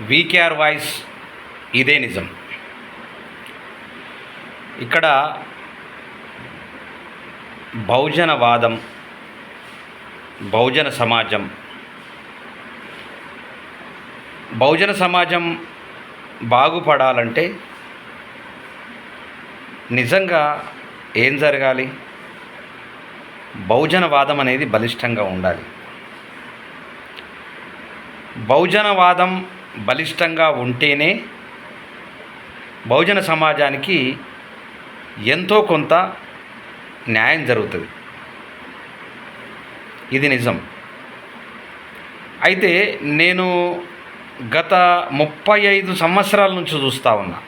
VKR voice ఇదే నిజం. ఇక్కడ బహుజనవాదం బహుజన సమాజం. బహుజన సమాజం బాగుపడాలంటే నిజంగా ఏం జరగాలి? బహుజనవాదం అనేది బలిష్టంగా ఉండాలి. బహుజనవాదం బలిష్టంగా ఉంటేనే బహుజన సమాజానికి ఎంతో కొంత న్యాయం జరుగుతుంది. ఇది నిజం. అయితే నేను గత ముప్పై ఐదు సంవత్సరాల నుంచి చూస్తూ ఉన్నా.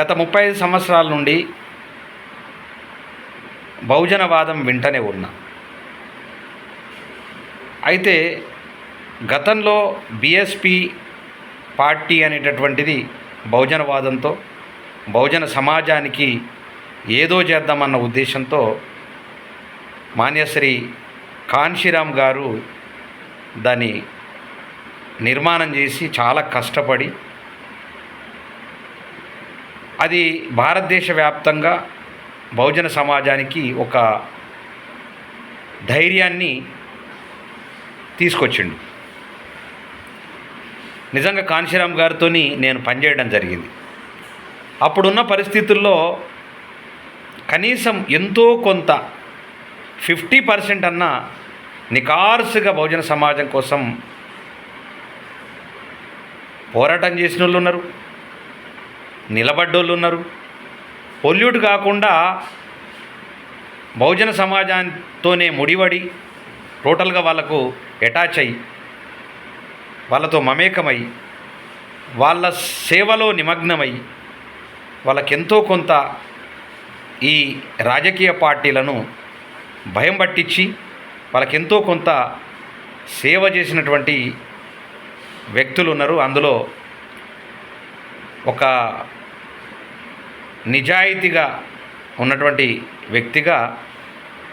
గత ముప్పై ఐదు సంవత్సరాల నుండి బహుజనవాదం వింటనే ఉన్నా. అయితే గతంలో బిఎస్పి పార్టీ అనేటటువంటిది బహుజనవాదంతో బహుజన సమాజానికి ఏదో చేద్దామన్న ఉద్దేశంతో మాన్యశ్రీ కాన్షిరామ్ గారు దాన్ని నిర్మాణం చేసి చాలా కష్టపడి అది భారతదేశ వ్యాప్తంగా బహుజన సమాజానికి ఒక ధైర్యాన్ని తీసుకొచ్చిండు. నిజంగా కాంశీరామ్ గారితో నేను పనిచేయడం జరిగింది. అప్పుడున్న పరిస్థితుల్లో కనీసం ఎంతో కొంత ఫిఫ్టీ పర్సెంట్ అన్న నికార్సుగా బహుజన సమాజం కోసం పోరాటం చేసిన వాళ్ళు ఉన్నారు నిలబడ్డోళ్ళు ఉన్నారు. పొల్యూట్ కాకుండా బహుజన సమాజంతోనే ముడివడి టోటల్గా వాళ్ళకు అటాచ్ అయ్యి వాళ్ళతో మమేకమై వాళ్ళ సేవలో నిమగ్నమై వాళ్ళకెంతో కొంత ఈ రాజకీయ పార్టీలను భయం పట్టించి వాళ్ళకెంతో కొంత సేవ చేసినటువంటి వ్యక్తులు ఉన్నారు. అందులో ఒక నిజాయితీగా ఉన్నటువంటి వ్యక్తిగా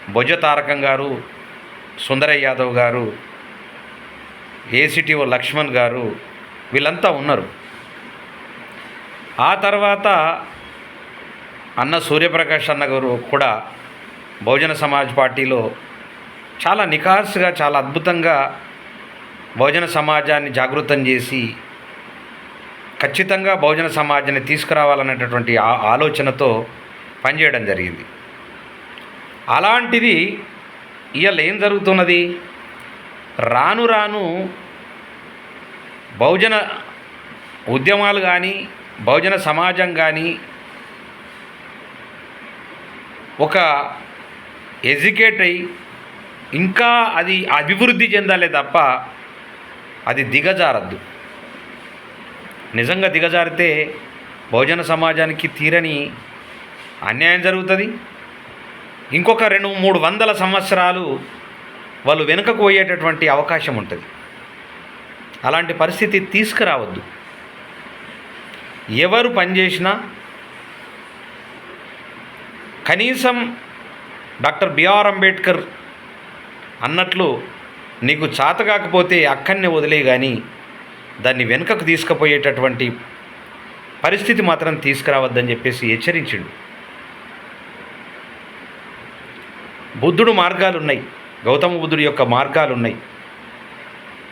భుజ తారకం గారు సుందరయ్య యాదవ్ గారు ఏసీటీఓ లక్ష్మణ్ గారు వీళ్ళంతా ఉన్నారు. ఆ తర్వాత అన్న సూర్యప్రకాష్ అన్న గారు కూడా బహుజన సమాజ్ పార్టీలో చాలా నికార్సుగా చాలా అద్భుతంగా బహుజన సమాజాన్ని జాగృతం చేసి ఖచ్చితంగా బహుజన సమాజాన్ని తీసుకురావాలనేటటువంటి ఆ ఆలోచనతో పనిచేయడం జరిగింది. అలాంటిది ఇవాళ ఏం జరుగుతున్నది? రాను రాను బహుజన ఉద్యమాలు కానీ బహుజన సమాజం కానీ ఒక ఎడ్యుకేట్ అయి ఇంకా అది అభివృద్ధి చెందాలే తప్ప అది దిగజారద్దు. నిజంగా దిగజారితే బహుజన సమాజానికి తీరని అన్యాయం జరుగుతుంది. ఇంకొక రెండు మూడు వందల సంవత్సరాలు వాళ్ళు వెనుకకు పోయేటటువంటి అవకాశం ఉంటుంది. అలాంటి పరిస్థితి తీసుకురావద్దు. ఎవరు పనిచేసినా కనీసం డాక్టర్ బిఆర్ అంబేద్కర్ అన్నట్లు నీకు చాత కాకపోతే అక్కడనే వదిలే కానీ దాన్ని వెనుకకు తీసుకుపోయేటటువంటి పరిస్థితి మాత్రం తీసుకురావద్దని చెప్పేసి హెచ్చరించిండు. బుద్ధుడు మార్గాలు ఉన్నాయి గౌతమ బుద్ధుడి యొక్క మార్గాలు ఉన్నాయి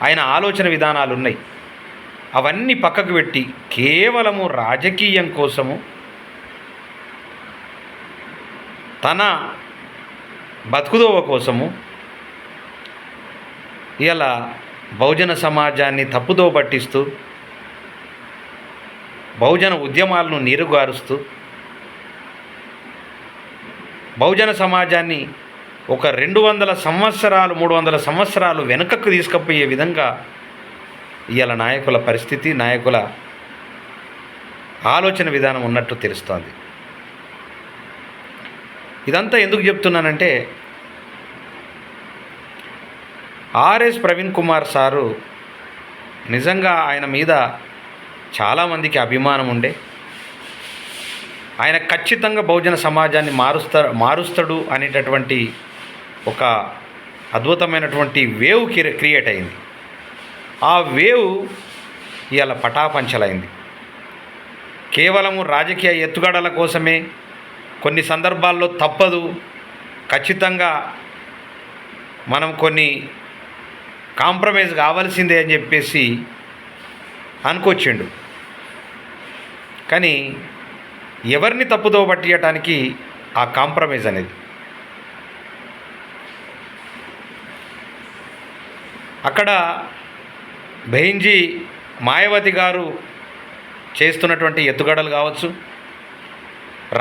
ఆయన ఆలోచన విధానాలు ఉన్నాయి అవన్నీ పక్కకు పెట్టి కేవలము రాజకీయం కోసము తన బతుకుదోవ కోసము ఇలా బహుజన సమాజాన్ని తప్పుదో పట్టిస్తూ బహుజన ఉద్యమాలను నీరుగారుస్తూ బహుజన సమాజాన్ని ఒక రెండు వందల సంవత్సరాలు మూడు వందల సంవత్సరాలు వెనుకకు తీసుకుపోయే విధంగా ఇవాళ నాయకుల పరిస్థితి నాయకుల ఆలోచన విధానం ఉన్నట్టు తెలుస్తోంది. ఇదంతా ఎందుకు చెప్తున్నానంటే ఆర్ఎస్ ప్రవీణ్ కుమార్ సారు నిజంగా ఆయన మీద చాలామందికి అభిమానం ఉండే. ఆయన ఖచ్చితంగా బహుజన సమాజాన్ని మారుస్తా మారుస్తాడు అనేటటువంటి ఒక అద్భుతమైనటువంటి వేవ్ క్రియేట్ అయింది. ఆ వేవ్ ఇవాళ పటాపంచలైంది. కేవలము రాజకీయ ఎత్తుగడల కోసమే కొన్ని సందర్భాల్లో తప్పదు. ఖచ్చితంగా మనం కొన్ని కాంప్రమైజ్ కావాల్సిందే అని చెప్పేసి అనుకొచ్చిండు. కానీ ఎవరిని తప్పుదో పట్టియటానికి ఆ కాంప్రమైజ్ అనేది అక్కడ బెహింజీ మాయావతి గారు చేస్తున్నటువంటి ఎత్తుగడలు కావచ్చు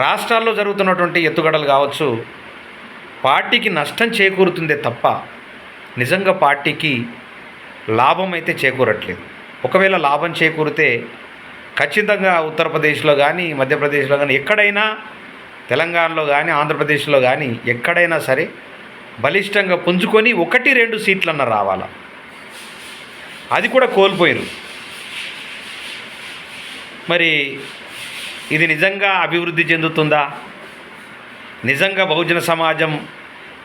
రాష్ట్రాల్లో జరుగుతున్నటువంటి ఎత్తుగడలు కావచ్చు పార్టీకి నష్టం చేకూరుతుందే తప్ప నిజంగా పార్టీకి లాభం అయితే చేకూరట్లేదు. ఒకవేళ లాభం చేకూరితే ఖచ్చితంగా ఉత్తరప్రదేశ్లో కానీ మధ్యప్రదేశ్లో కానీ ఎక్కడైనా తెలంగాణలో కానీ ఆంధ్రప్రదేశ్లో కానీ ఎక్కడైనా సరే బలిష్టంగా పుంజుకొని ఒకటి రెండు సీట్లన్న రావాలా? అది కూడా కోల్పోయారు. మరి ఇది నిజంగా అభివృద్ధి చెందుతుందా? నిజంగా బహుజన సమాజం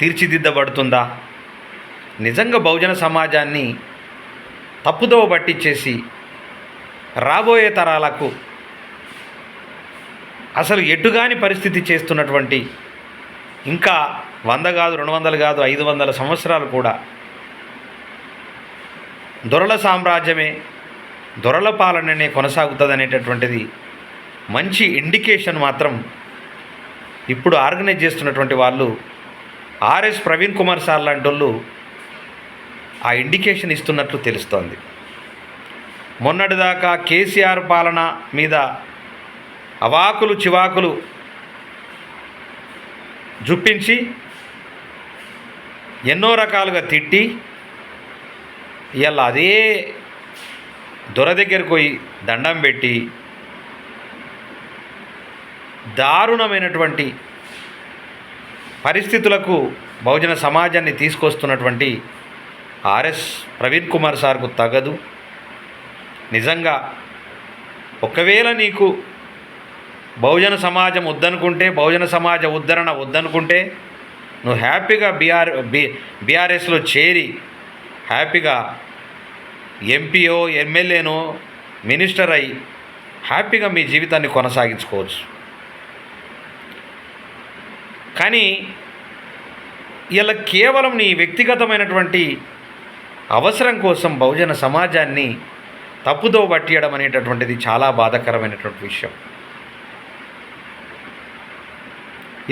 తీర్చిదిద్దబడుతుందా? నిజంగా బహుజన సమాజాన్ని తప్పుదోవ పట్టించేసి రాబోయే తరాలకు అసలు ఎటుగాని పరిస్థితి చేస్తున్నటువంటి ఇంకా వంద కాదు రెండు వందలు కాదు ఐదు వందల సంవత్సరాలు కూడా దొరల సామ్రాజ్యమే దొరల పాలననే కొనసాగుతుంది అనేటటువంటిది మంచి ఇండికేషన్ మాత్రం ఇప్పుడు ఆర్గనైజ్ చేస్తున్నటువంటి వాళ్ళు ఆర్ఎస్ ప్రవీణ్ కుమార్ సార్ లాంటి వాళ్ళు ఆ ఇండికేషన్ ఇస్తున్నట్లు తెలుస్తోంది. మొన్నటిదాకా కేసీఆర్ పాలన మీద అవాకులు చివాకులు జుప్పించి ఎన్నో రకాలుగా తిట్టి ఇవాళ అదే దొర దగ్గరికి పోయి దండం పెట్టి దారుణమైనటువంటి పరిస్థితులకు బహుజన సమాజాన్ని తీసుకొస్తున్నటువంటి ఆర్ఎస్ ప్రవీణ్ కుమార్ సార్కు తగదు. నిజంగా ఒకవేళ నీకు బహుజన సమాజం వద్దనుకుంటే బహుజన సమాజ ఉద్ధరణ వద్దనుకుంటే నువ్వు హ్యాపీగా బీఆర్ బి బీఆర్ఎస్లో చేరి హ్యాపీగా ఎంపీఓ ఎమ్మెల్యేనో మినిస్టర్ అయి హ్యాపీగా మీ జీవితాన్ని కొనసాగించుకోవచ్చు. కానీ ఇలా కేవలం నీ వ్యక్తిగతమైనటువంటి అవసరం కోసం బహుజన సమాజాన్ని తప్పుదో పట్టియడం అనేటటువంటిది చాలా బాధాకరమైనటువంటి విషయం.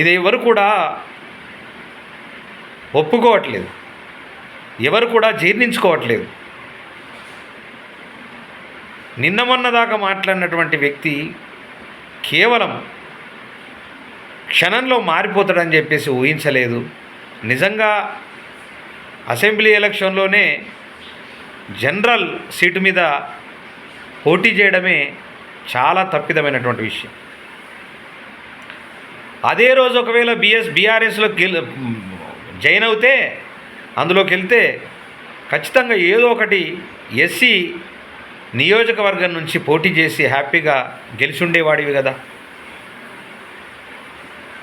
ఇది ఎవరు కూడా ఒప్పుకోవట్లేదు. ఎవరు కూడా జీర్ణించుకోవట్లేదు. నిన్న మొన్న దాకా మాట్లాడినటువంటి వ్యక్తి కేవలం క్షణంలో మారిపోతాడని చెప్పేసి ఊహించలేదు. నిజంగా అసెంబ్లీ ఎలక్షన్లోనే జనరల్ సీటు మీద పోటీ చేయడమే చాలా తప్పిదమైనటువంటి విషయం. అదే రోజు ఒకవేళ బిఎస్ బీఆర్ఎస్లో గెల్ జైన్ అవుతే అందులోకి వెళ్తే ఖచ్చితంగా ఏదో ఒకటి ఎస్సీ నియోజకవర్గం నుంచి పోటీ చేసి హ్యాపీగా గెలిచి ఉండేవాడివి కదా.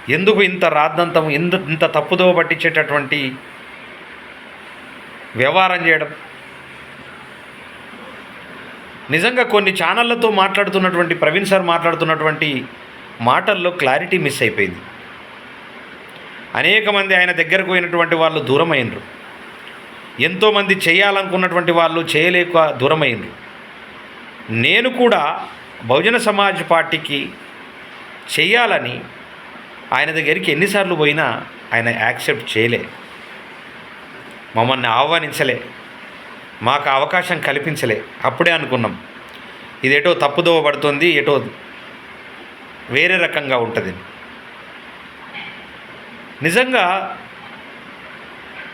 ఎందుకు ఇంత రాద్దంతం ఇంత ఇంత తప్పుదోవ పట్టించేటటువంటి వ్యవహారం చేయడం? నిజంగా కొన్ని ఛానళ్ళతో మాట్లాడుతున్నటువంటి ప్రవీణ్ సార్ మాట్లాడుతున్నటువంటి మాటల్లో క్లారిటీ మిస్ అయిపోయింది. అనేక మంది ఆయన దగ్గరకు పోయినటువంటి వాళ్ళు దూరమైనరు ఎంతోమంది చేయాలనుకున్నటువంటి వాళ్ళు చేయలేక దూరమైంది. నేను కూడా బహుజన సమాజ్ పార్టీకి చేయాలని ఆయన దగ్గరికి ఎన్నిసార్లు పోయినా ఆయన యాక్సెప్ట్ చేయలే. మమ్మల్ని ఆహ్వానించలే. మాకు అవకాశం కల్పించలే. అప్పుడే అనుకున్నాం. ఇది ఎటో తప్పుదోవ పడుతుంది ఎటో వేరే రకంగా ఉంటుంది. నిజంగా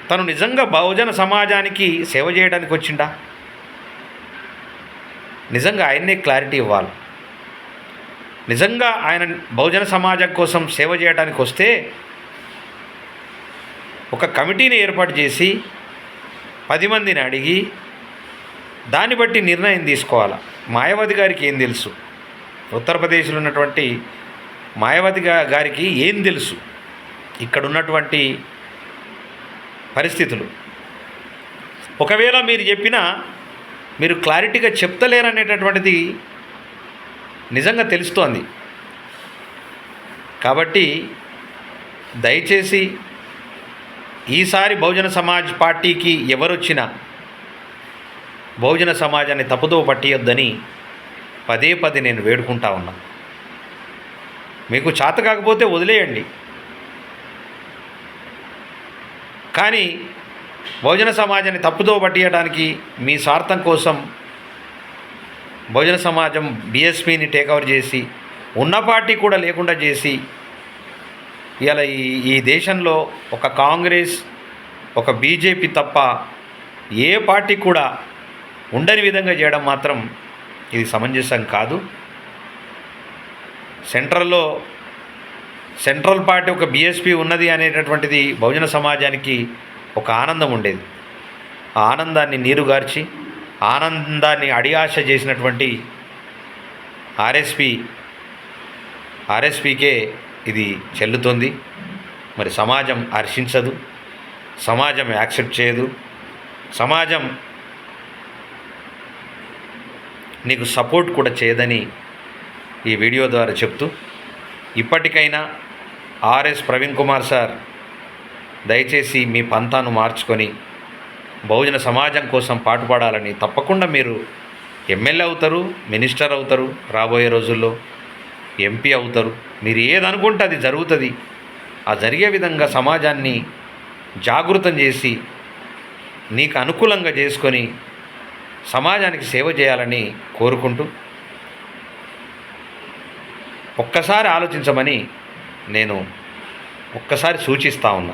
తను నిజంగా బహుజన సమాజానికి సేవ చేయడానికి వచ్చిండా? నిజంగా ఆయన్నే క్లారిటీ ఇవ్వాలి. నిజంగా ఆయన బహుజన సమాజం కోసం సేవ చేయడానికి వస్తే ఒక కమిటీని ఏర్పాటు చేసి పది మందిని అడిగి దాన్ని బట్టి నిర్ణయం తీసుకోవాలి? మాయావతి గారికి ఏం తెలుసు? ఉత్తరప్రదేశ్లో ఉన్నటువంటి మాయావతి గారికి ఏం తెలుసు? ఇక్కడ ఉన్నటువంటి పరిస్థితులు. ఒకవేళ మీరు చెప్పిన మీరు క్లారిటీగా చెప్తలేరనేటటువంటిది నిజంగా తెలుస్తోంది. కాబట్టి దయచేసి ఈసారి బహుజన సమాజ్ పార్టీకి ఎవరొచ్చినా బహుజన సమాజాన్ని తప్పుదో పట్టియొద్దని పదే పదే నేను వేడుకుంటా ఉన్నా. మీకు చేత కాకపోతే వదిలేయండి. కానీ బహుజన సమాజాన్ని తప్పుదో పట్టియడానికి మీ స్వార్థం కోసం బహుజన సమాజం బీఎస్పీని టేకవర్ చేసి ఉన్న పార్టీ కూడా లేకుండా చేసి ఇలా ఈ ఈ దేశంలో ఒక కాంగ్రెస్ ఒక బీజేపీ తప్ప ఏ పార్టీ కూడా ఉండని విధంగా చేయడం మాత్రం ఇది సమంజసం కాదు. సెంట్రల్లో సెంట్రల్ పార్టీ ఒక బీఎస్పీ ఉన్నది అనేటటువంటిది బహుజన సమాజానికి ఒక ఆనందం ఉండేది. ఆ ఆనందాన్ని నీరుగార్చి ఆనందాన్ని అడియాశ చేసినటువంటి ఆర్ఎస్పి ఆర్ఎస్పికే ఇది చెల్లుతుంది. మరి సమాజం హర్షించదు సమాజం యాక్సెప్ట్ చేయదు సమాజం నీకు సపోర్ట్ కూడా చేయదని ఈ వీడియో ద్వారా చెప్తూ ఇప్పటికైనా ఆర్ఎస్ ప్రవీణ్ కుమార్ సార్ దయచేసి మీ పంతాను మార్చుకొని బహుజన సమాజం కోసం పాటుపడాలని తప్పకుండా మీరు ఎమ్మెల్యే అవుతారు మినిస్టర్ అవుతారు రాబోయే రోజుల్లో ఎంపీ అవుతారు. మీరు ఏదనుకుంటే అది జరుగుతుంది. ఆ జరిగే విధంగా సమాజాన్ని జాగృతం చేసి నీకు అనుకూలంగా చేసుకొని సమాజానికి సేవ చేయాలని కోరుకుంటూ ఒక్కసారి ఆలోచించమని నేను ఒక్కసారి సూచిస్తా ఉన్నా.